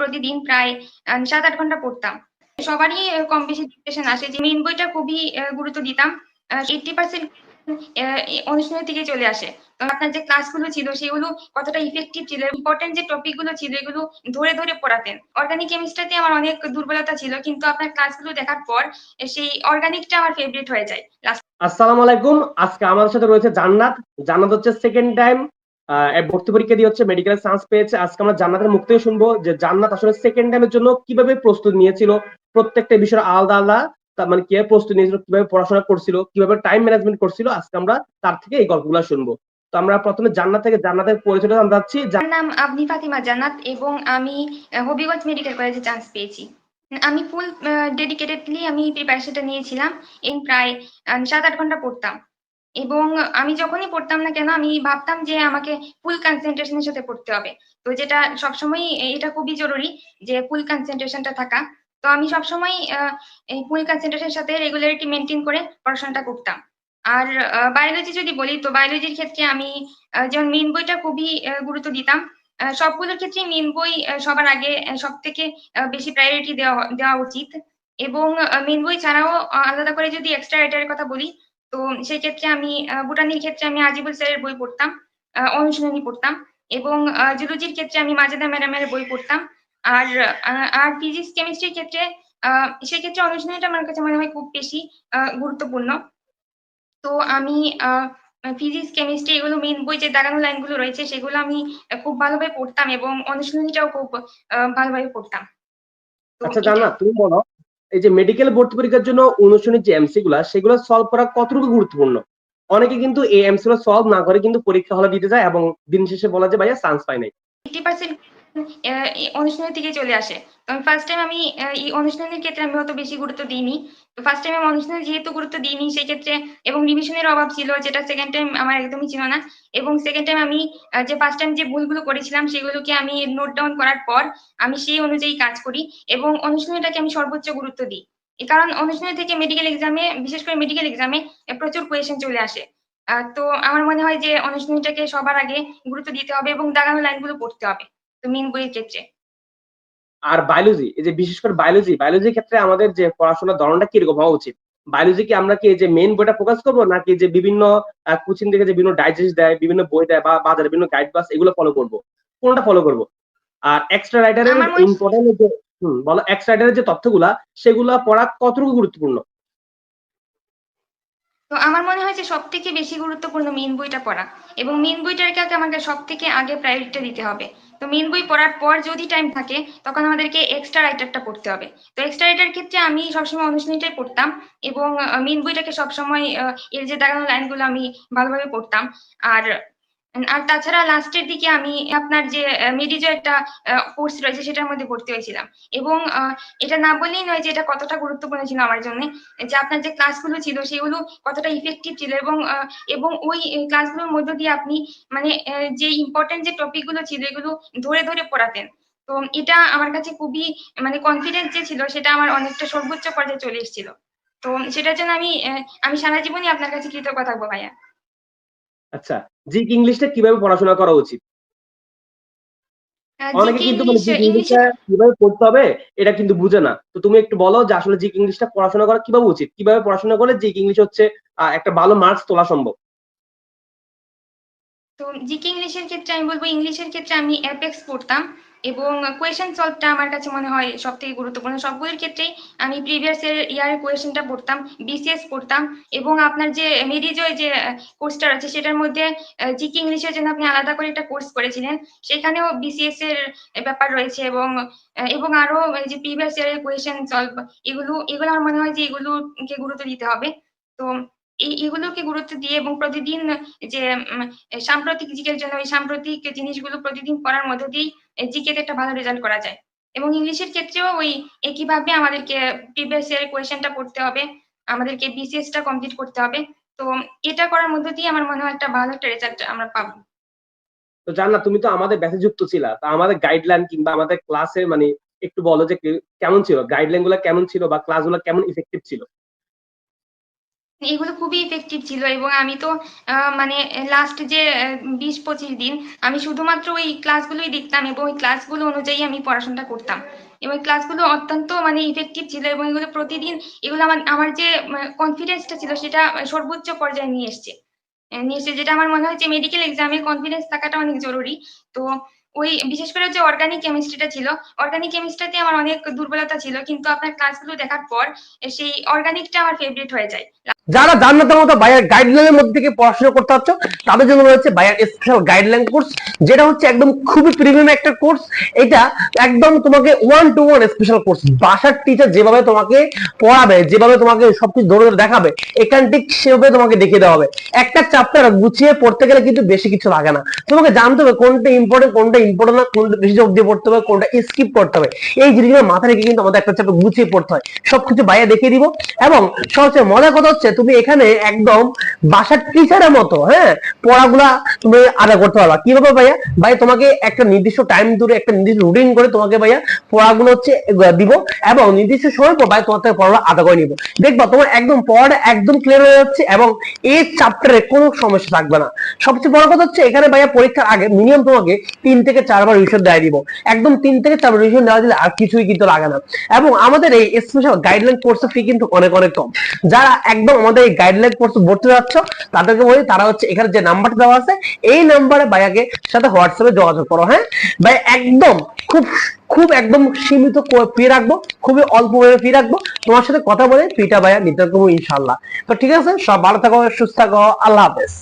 প্রতিদিন প্রায় সাত আট ঘণ্টা পড়তাম। সবারই কম বেশি ডিপ্রেশন আসে। যে মেইন বইটা খুবই গুরুত্ব দিতাম এইটটি পার্সেন্ট অনুষ্ঠানের থেকে চলে আসে। আপনার যে ক্লাসগুলো ছিল, সেগুলো কতটা ইফেক্টিভ ছিল ইম্পর্টেন্ট যে টপিকগুলো ছিল, এগুলো ধরে ধরে পড়াতেন। অর্গানিক কেমিস্ট্রিতে আমার অনেক দুর্বলতা ছিল, কিন্তু আপনার ক্লাসগুলো দেখার পর, সেই অর্গানিকটা আমার ফেভারিট হয়ে যায়। আসসালামু আলাইকুম। আজকে আমাদের সাথে রয়েছে জান্নাত। জান্নাত হচ্ছে সেকেন্ড টাইম ভর্তি পরীক্ষা দিয়ে হচ্ছে মেডিকেল সায়েন্স পেয়েছে। আজকে আমরা জান্নাতের মুখ থেকে শুনব যে জান্নাত আসলে সেকেন্ড টাইমের জন্য কীভাবে প্রস্তুতি নিয়েছিল। প্রত্যেকটা বিষয় আলাদা আলাদা মানে কীভাবে প্রস্তুতি নিয়েছিল, কীভাবে পড়াশোনা করছিল, কীভাবে টাইম ম্যানেজমেন্ট করছিল, আজকে আমরা তার থেকে এই গল্পগুলো শুনব। তো আমরা প্রথমে জান্নাত থেকে জান্নাতের পরিচয়টা আমার নাম আবনি ফাতিমা জান্নাত এবং আমি হবিগঞ্জ মেডিকেল কলেজে চান্স পেয়েছি। আমি ফুল ডেডিকেটেডলি আমি প্রিপারেশনটা নিয়েছিলাম। এই প্রায় সাত আট ঘণ্টা পড়তাম। এবং আমি যখনই পড়তাম না কেন, আমি ভাবতাম যে আমাকে ফুল কনসেন্ট্রেশনের সাথে পড়তে হবে। তো যেটা সবসময় এটা খুবই জরুরি যে ফুল কনসেন্ট্রেশনটা থাকা। তো আমি সবসময় এই ফুল কনসেন্ট্রেশনের সাথে রেগুলারিটি মেনটেন করে পড়াশোনাটা করতাম। আর বায়োলজি যদি বলি, তো বায়োলজির ক্ষেত্রে আমি যেমন মেন বইটা খুবই গুরুত্ব দিতাম সবগুলোর ক্ষেত্রে মেন বই সবার আগে সব থেকে বেশি প্রায়োরিটি দেওয়া দেওয়া উচিত। এবং মেন বই ছাড়াও আলাদা করে যদি এক্সট্রা রাইটারের কথা বলি তো সেই ক্ষেত্রে আমি বুটানির ক্ষেত্রে আমি আজিবুল স্যারের বই পড়তাম অনুশীলনী পড়তাম এবং জুলজির ক্ষেত্রে আমি মাজেদা ম্যাডামের বই পড়তাম। আর আর ফিজিক্স কেমিস্ট্রির ক্ষেত্রে আহ, সেক্ষেত্রে অনুশীলনীটা আমার কাছে মনে হয় খুব বেশি গুরুত্বপূর্ণ। তো আমি ফিজিক্স কেমিস্ট্রি এগুলো মেন বই যে দাগানো লাইনগুলো রয়েছে সেগুলো আমি খুব ভালোভাবে পড়তাম এবং অনুশীলনীটাও খুব ভালোভাবে পড়তাম। আচ্ছা জান্নাত তুমি বলো। এই যে মেডিকেল ভর্তি পরীক্ষার জন্য অনুশীলনী যে এমসি গুলা, সেগুলো সলভ করা কতটুকু গুরুত্বপূর্ণ? অনেকে কিন্তু এই এমসি গুলো সলভ না করে কিন্তু পরীক্ষা হলে দিতে যায় এবং দিন শেষে বলা যায় ভাইয়া চান্স পাই নাই। অনুশীলনী থেকে চলে আসে। ফার্স্ট টাইম আমি এই অনুশীলনের ক্ষেত্রে আমি অত বেশি গুরুত্ব দিইনি। ফার্স্ট টাইম আমি অনুশীলনে যেহেতু গুরুত্ব দিইনি সেই ক্ষেত্রে এবং রিভিশনের অভাব ছিল, যেটা সেকেন্ড টাইম আমার একদমই ছিল না। এবং সেকেন্ড টাইম আমি যে ফার্স্ট টাইম যে ভুলগুলো করেছিলাম, সেগুলোকে আমি নোট ডাউন করার পর আমি সেই অনুযায়ী কাজ করি এবং অনুশীলনটাকে আমি সর্বোচ্চ গুরুত্ব দিই। কারণ অনুশীলনী থেকে মেডিকেল এক্সামে বিশেষ করে মেডিকেল এক্সামে প্রচুর কোয়েশন চলে আসে। তো আমার মনে হয় যে অনুশীলনীটাকে সবার আগে গুরুত্ব দিতে হবে এবং দাগানো লাইনগুলো পড়তে হবে। মেন বইয়ের ক্ষেত্রে আর বায়োলজি এই যে বিশেষ করে বায়োলজি বায়োলজির ক্ষেত্রে আমাদের যে পড়াশোনার ধরনটা কীরকম হওয়া উচিত? বায়োলজি কি আমরা কি যে মেইন বইটা ফোকাস করব নাকি যে বিভিন্ন কোচিং থেকে যে বিভিন্ন ডাইজেস্ট দেয় বিভিন্ন বই দেয় বা বাজারে বিভিন্ন গাইড বাস এগুলো ফলো করব? কোনটা ফলো করব? আর এক্সট্রা রাইটারের ইম্পর্টেন্ট যে হুম বলো এক্সট্রা রাইটারের যে তথ্যগুলা সেগুলা পড়া কতটুকু গুরুত্বপূর্ণ? তো আমার মনে হয় যে সব থেকে বেশি গুরুত্বপূর্ণ মেন বইটা পড়া। এবং মেন বইটাকে আমাকে সব থেকে আগে প্রায়োরিটি দিতে হবে। তো মেন বই পড়ার পর যদি টাইম থাকে, তখন আমাদেরকে এক্সট্রা রাইটারটা পড়তে হবে। তো এক্সট্রা রাইটার ক্ষেত্রে আমি সবসময় অনুশীলনীটাই পড়তাম এবং মেন বইটাকে সবসময় এর যে দাগানো লাইনগুলো আমি ভালোভাবে পড়তাম। আর আর তাছাড়া লাস্টের দিকে আমি আপনার যে মেডিজো একটা কোর্স রয়েছে সেটার মধ্যে ভর্তি হয়েছিলাম। এবং এটা না বললেই নয় যে এটা কতটা গুরুত্বপূর্ণ ছিল আমার জন্য, যে আপনার যে ক্লাসগুলো ছিল সেগুলো কতটা ইফেক্টিভ ছিল এবং এবং ওই ক্লাসগুলোর মধ্য দিয়ে আপনি মানে যে ইম্পর্টেন্ট যে টপিকগুলো ছিল এগুলো ধরে ধরে পড়াতেন। তো এটা আমার কাছে খুবই মানে কনফিডেন্স যে ছিল সেটা আমার অনেকটা সর্বোচ্চ পর্যায়ে চলে এসেছিল। তো সেটার জন্য আমি আমি সারা জীবনই আপনার কাছে কৃতজ্ঞ থাকব ভাইয়া। আচ্ছা জিক ইংলিশটা কীভাবে পড়াশোনা করা উচিত? আহ, অনেকে কিন্তু মানে জিক ইংলিশটা কীভাবে পড়তে হবে এটা কিন্তু বুঝে না। তো তুমি একটু বলো যে আসলে জিক ইংলিশটা পড়াশোনা করা কীভাবে উচিত? কীভাবে পড়াশোনা করলে জিক ইংলিশ হচ্ছে একটা ভালো মার্কস তোলা সম্ভব? তো জিকে ইংলিশের ক্ষেত্রে আমি বলব ইংলিশের ক্ষেত্রে আমি অ্যাপেক্স পড়তাম। এবং কোয়েশ্চেন সলভটা আমার কাছে মনে হয় সব থেকে গুরুত্বপূর্ণ। সবগুলোর ক্ষেত্রেই আমি প্রিভিয়াস এর ইয়ারের কোয়েশ্চেনটা পড়তাম বিসিএস পড়তাম এবং আপনার যে মেডিজো যে কোর্সটা আছে সেটার মধ্যে জিকে ইংলিশের জন্য আপনি আলাদা করে একটা কোর্স করেছিলেন। সেখানেও বিসিএস এর ব্যাপার রয়েছে এবং এবং আরও যে প্রিভিয়াস ইয়ারের কোয়েশ্চেন সলভ এগুলো এগুলো আমার মনে হয় যে এগুলোকে গুরুত্ব দিতে হবে। তো এই, এগুলোকে গুরুত্ব দিয়ে এবং প্রতিদিন যে সাম্প্রতিক জিকের জন্য এই সাম্প্রতিক জিনিসগুলো প্রতিদিন পড়ার মধ্য দিয়েই জিকে তে একটা ভালো রেজাল্ট করা যায়। এবং ইংলিশের ক্ষেত্রেও ওই একইভাবে আমাদেরকে প্রিভিয়াস ইয়ারের কোয়েশ্চেনটা পড়তে হবে, আমাদেরকে বিসিএস টা কমপ্লিট করতে হবে। তো এটা করার মধ্য দিয়ে আমার মনে হয় একটা ভালো একটা রেজাল্ট আমরা পাবো। তো জানা তুমি তো আমাদের ব্যাচে যুক্ত ছিলা, তা আমাদের গাইডলাইন কিংবা আমাদের ক্লাসে মানে একটু বলো যে কেমন ছিল? গাইডলাইনগুলো কেমন ছিল বা ক্লাসগুলো কেমন ইফেক্টিভ ছিল? এগুলো খুবই ইফেক্টিভ ছিল এবং আমি তো মানে লাস্ট যে বিশ পঁচিশ দিন আমি শুধুমাত্র ওই ক্লাসগুলোই দেখতাম এবং ওই ক্লাসগুলো অনুযায়ী আমি পড়াশোনাটা করতাম। এবং ক্লাসগুলো অত্যন্ত মানে ইফেক্টিভ ছিল এবং এগুলো প্রতিদিন, এগুলো আমার আমার যে কনফিডেন্সটা ছিল সেটা সর্বোচ্চ পর্যায়ে নিয়ে এসছে। নিয়ে এসছে যেটা আমার মনে হয় যে মেডিকেল এক্সামে কনফিডেন্স থাকাটা অনেক জরুরি। তো ওই, বিশেষ করে যে অর্গানিক কেমিস্ট্রিটা ছিল। অর্গানিক কেমিস্ট্রিতে আমার অনেক দুর্বলতা ছিল, কিন্তু আপনার ক্লাসগুলো দেখার পর, সেই অর্গানিকটা আমার ফেভারিট হয়ে যায়। যারা জান্নাতের মতো বায়ার গাইডলাইনের মধ্যে থেকে পড়াশোনা করতে চাচ্ছ তাদের জন্য রয়েছে বায়ার স্পেশাল গাইডলাইন কোর্স যেটা হচ্ছে একদম খুবই প্রিমিয়াম একটা কোর্স এটা একদম তোমাকে one two one special course বাসার টিচার যেভাবে তোমাকে পড়াবে, যেভাবে তোমাকে সবকিছু ধরে ধরে দেখাবে, এখান ঠিক সেভাবে তোমাকে দেখিয়ে দেওয়া হবে। একটা চ্যাপ্টার গুছিয়ে পড়তে গেলে কিন্তু বেশি কিছু লাগে না। তোমাকে জানতে হবে কোনটা ইম্পর্টেন্ট কোনটা ইম্পর্টেন্ট না, কোনটা বেশি যোগ দিয়ে পড়তে হবে, কোনটা স্কিপ করতে হবে। এই জিনিসগুলো মাথায় রেখে কিন্তু আমাদের একটা চ্যাপ্টার গুছিয়ে পড়তে হয়। সবকিছু বাইরে দেখিয়ে দিব। এবং সবচেয়ে মজার কথা হচ্ছে তুমি এখানে একদম বাসার টিচারের মতো হ্যাঁ? পড়াগুলা তুমি আদা করতে পারবা। কীভাবে ভাইয়া? ভাই, তোমাকে একটা নির্দিষ্ট টাইম ধরে একটা নির্দিষ্ট রুটিন করে তোমাকে ভাইয়া পড়াগুলো হচ্ছে দিব এবং নির্দিষ্ট সময় পর ভাই তোমার থেকে পড়াগুলো আদা করে নিব। দেখবা, তোমার একদম পড়াটা একদম ক্লিয়ার হয়ে যাচ্ছে এবং এই চ্যাপ্টারে কোনো সমস্যা থাকবে না। সবচেয়ে বড় কথা হচ্ছে, এখানে ভাইয়া পরীক্ষার আগে মিনিমাম তোমাকে তিন থেকে চারবার রিভিশন দেওয়া দিব। একদম তিন থেকে চারবার রিভিশন দেওয়া দিলে আর কিছুই কিন্তু লাগে না। এবং আমাদের এই স্পেশাল গাইডলাইন কোর্সের ফি কিন্তু অনেক অনেক কম। যারা একদম আমাদের এই গাইডলাইন কোর্স ভর্তি যাচ্ছ, তাদেরকে বলি তারা হচ্ছে এখানে যে নাম্বারটা দেওয়া আছে, এই নাম্বারে ভাইয়াকে সাথে হোয়াটসঅ্যাপে যোগাযোগ করো হ্যাঁ? ভাই, একদম খুব খুব একদম সীমিত ফি রাখব, খুবই অল্প ভাবে ফি রাখব। তোমার সাথে কথা বলে ফিটা ভাইয়া নিতে পারব ইনশাল্লাহ তো ঠিক আছে, সব ভালো থাকো, সুস্থ থাকো, আল্লাহ হাফেজ।